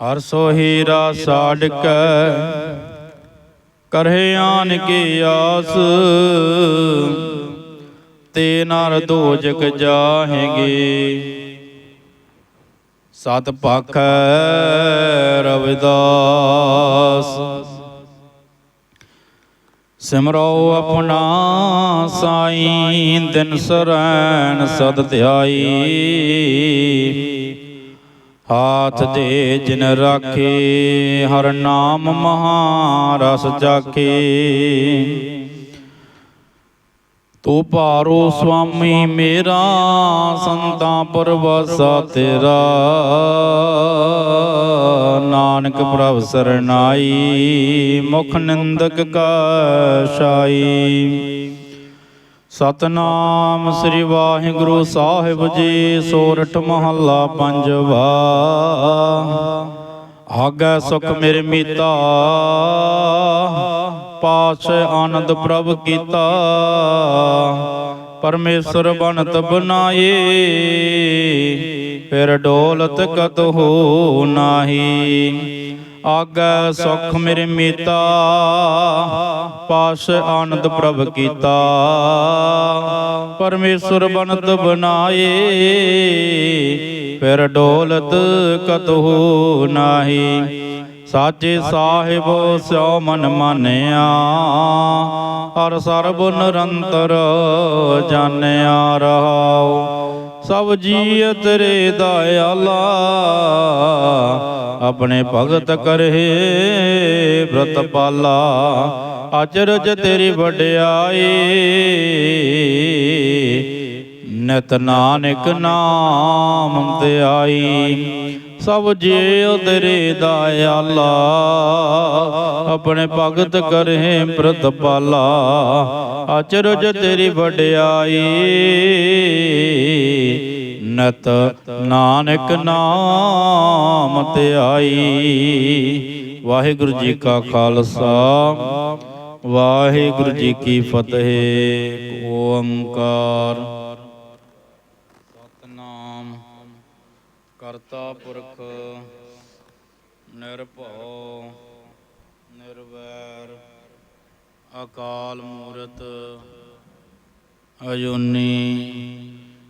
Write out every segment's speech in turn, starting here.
ਹਰ ਸੋ ਹੀਰਾ ਸਾਡਕ ਕੈ ਕਰਹਿ ਆਨ ਕੀ ਆਸ। ਤੇ ਨਰ ਦੋਜਕ ਜਾਹੇਗੇ। ਸਤ ਪਖੈ ਰਵਿਦਾਸ। ਸਿਮਰੋ ਆਪਣਾ ਸਾਈਂ, ਦਿਨ ਸਰੈਣ ਸਦ ਧਿਆਈ। ਹਾਥ ਦੇ ਜਿਨ ਰਾਖੇ, ਹਰ ਨਾਮ ਮਹਾਰਸ ਜਾਖੇ ਤੂੰ ਭਾਰੋ ਸੁਆਮੀ, ਮੇਰਾ ਸੰਤਾਂ ਪਰਵਾਸਾ ਤੇਰਾ। ਨਾਨਕ ਪ੍ਰਭ ਸਰਨਾਈ ਮੁਖ ਨਿੰਦਕ ਕਾ ਸ਼ਾਈ ਸਤਨਾਮ ਸ੍ਰੀ ਵਾਹਿਗੁਰੂ ਸਾਹਿਬ ਜੀ ਸੋਰਠ ਮਹੱਲਾ ਪੰਜਵਾ। ਆਗੈ ਸੁਖ ਮੇਰੇ ਮੀਤਾ। ਪਾਛ ਆਨੰਦ ਪ੍ਰਭ ਕੀਤਾ। ਪਰਮੇਸ਼ਰ ਬਨਤ ਬਨਾਏ ਫਿਰ ਡੋਲਤ ਕਤ ਹੋ ਨਾਹੀ। ਆਗੈ ਸੁਖ ਮੇਰੇ ਮੀਤਾ। ਪਾਸ ਆਨੰਦ ਪ੍ਰਭ ਕੀਤਾ। ਪਰਮੇਸ਼ਰ ਬਨਤ ਬਨਾਏ ਫਿਰ ਡੋਲਤ ਕਤ ਹੋ ਨਾਹੀ। ਸਾਚੇ ਸਾਹਿਬ ਸਿਓ ਮਨ ਮਾਨਿਆ। ਹਰ ਸਰਬ ਨਿਰੰਤਰ ਜਾਣਿਆ ਰਹਾਉ। ਸਭ ਜੀਅ ਤੇਰੇ ਦਇਆਲਾ। ਆਪਣੇ ਭਗਤ ਕਰਹਿ ਬ੍ਰਤ ਪਾਲਾ। ਅਚਰਜ ਤੇਰੀ ਵਡਿਆਈ। ਨਤ ਨਾਨਕ ਨਾਮ ਤੇ ਆਈ। ਸਭ ਜੀਉ ਤੇਰੇ ਦਇਆਲਾ। ਆਪਣੇ ਭਗਤ ਕਰਹਿ ਪ੍ਰਤਪਾਲਾ ਅਚਰਜ ਤੇਰੀ ਵਡਿਆਈ। ਨਤ ਨਾਨਕ ਨਾਮ ਧਿਆਈ ਵਾਹਿਗੁਰੂ ਜੀ ਕਾ ਖਾਲਸਾ, ਵਾਹਿਗੁਰੂ ਜੀ ਕੀ ਫਤਿਹ। ਓੰਕਾਰ। ਸਤਨਾਮ। ਕਰਤਾ ਪੁਰਖ, ਨਿਰਭਉ, ਨਿਰਵੈਰ, ਅਕਾਲ ਮੂਰਤ ਅਜੂਨੀ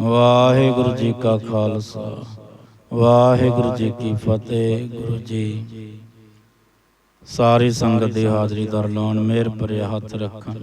ਵਾਹਿਗੁਰੂ ਜੀ ਕਾ ਖਾਲਸਾ, ਵਾਹਿਗੁਰੂ ਜੀ ਕੀ ਫਤਿਹ, ਗੁਰੂ ਜੀ। ਸਾਰੀ ਸੰਗਤ ਦੀ ਹਾਜ਼ਰੀ ਦਰ ਲਾਉਣ ਮਿਹਰ ਭਰਿਆ ਹੱਥ ਰੱਖਣ